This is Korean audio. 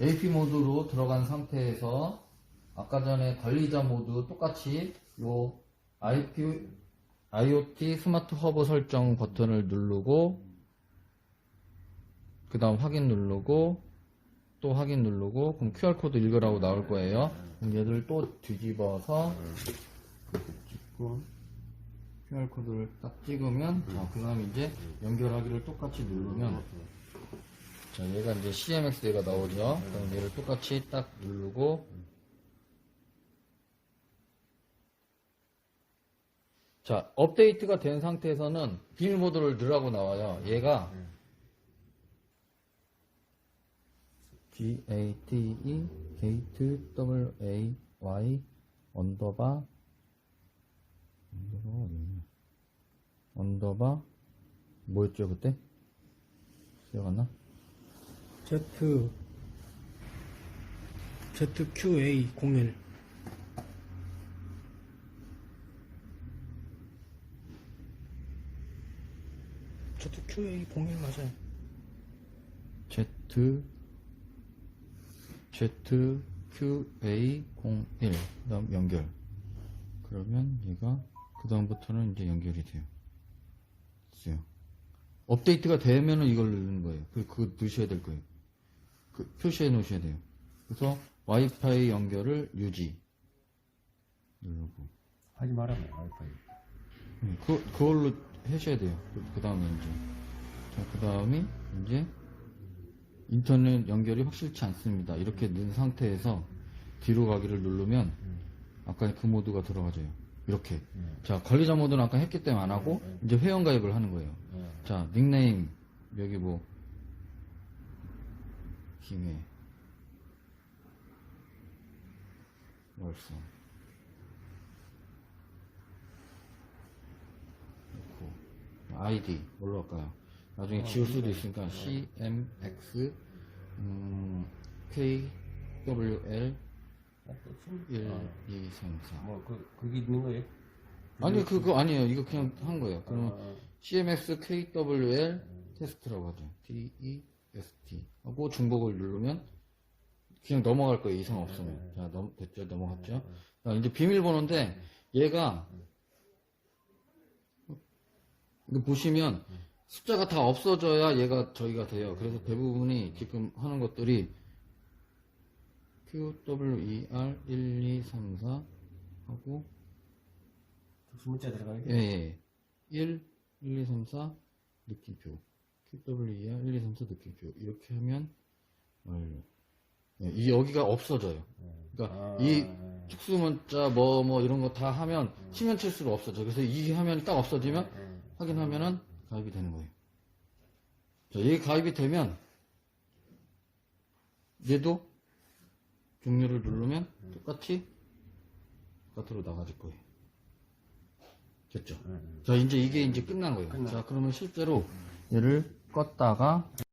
AP 모드로 들어간 상태에서 아까 전에 관리자 모드 똑같이 요 IP, IoT 스마트 허브 설정 버튼을 누르고 그 다음 확인 누르고 또 확인 누르고 그럼 QR코드 읽으라고 나올 거예요. 그럼 얘를 또 뒤집어서 찍고 QR코드를 딱 찍으면 자, 그 다음에 이제 연결하기를 똑같이 누르면 자 얘가 이제 CMX 얘가 나오죠? 그럼 얘를 똑같이 딱 누르고 자 업데이트가 된 상태에서는 비밀 모드를 넣으라고 나와요. 얘가 G A T E 게이트 W A Y 언더바 언더바 뭐였죠 그때? 기억 안 나? Z ZQA01 ZQA01 맞아요. Z Z Q A 01 그다음 연결 그러면 얘가 그 다음부터는 이제 연결이 돼요. 됐어요. 업데이트가 되면은 이걸 누르는 거예요. 그, 그거 넣으셔야 될 거예요. 그 표시해 놓으셔야 돼요. 그래서 와이파이 연결을 유지 누르고 하지 말아요, 와이파이. 음, 그, 그걸로 하셔야 돼요. 그 다음에 이제. 자, 그 다음에 이제 인터넷 연결이 확실치 않습니다. 이렇게 넣은 상태에서 뒤로 가기를 누르면 아까 그 모드가 들어가져요. 이렇게. 자, 관리자 모드는 아까 했기 때문에 안 하고 이제 회원 가입을 하는 거예요. 자, 닉네임 여기 뭐 김해 월성 넣고. 아이디 뭘로 할까요? 나중에 지울 수도 있으니까 CMX 음, KWL 1, 2, 3, 4 뭐, 그, 그게 있는 거예요? 아니 그거 아니에요. 이거 그냥 한 거예요. 그러면 어, CMX KWL 테스트라고 하죠 TEST 하고 중복을 누르면 그냥 넘어갈 거예요. 이상 없으면. 자 넘, 됐죠? 넘어갔죠? 자, 이제 비밀번호인데 얘가 이거 보시면 숫자가 다 없어져야 얘가 저희가 돼요. 그래서 대부분이 지금 하는 것들이 QWER 1, 2, 3, 4 하고 특수 문자 들어가는 예, 게? 예. 1, 1, 2, 3, 4 느낌표. QWER 1, 2, 3, 4 느낌표. 이렇게 하면 완료. 예, 이 여기가 없어져요. 그러니까 아, 이 특수 문자 뭐 뭐 이런 거 다 하면 치면 칠수록 없어져. 그래서 이 화면이 딱 없어지면 확인하면은 가입이 되는 거예요. 자, 얘 가입이 되면 얘도 종료를 누르면 똑같이 바깥으로 나가질 거예요. 됐죠? 자, 이제 이게 이제 끝난 거예요. 자, 그러면 실제로 얘를 껐다가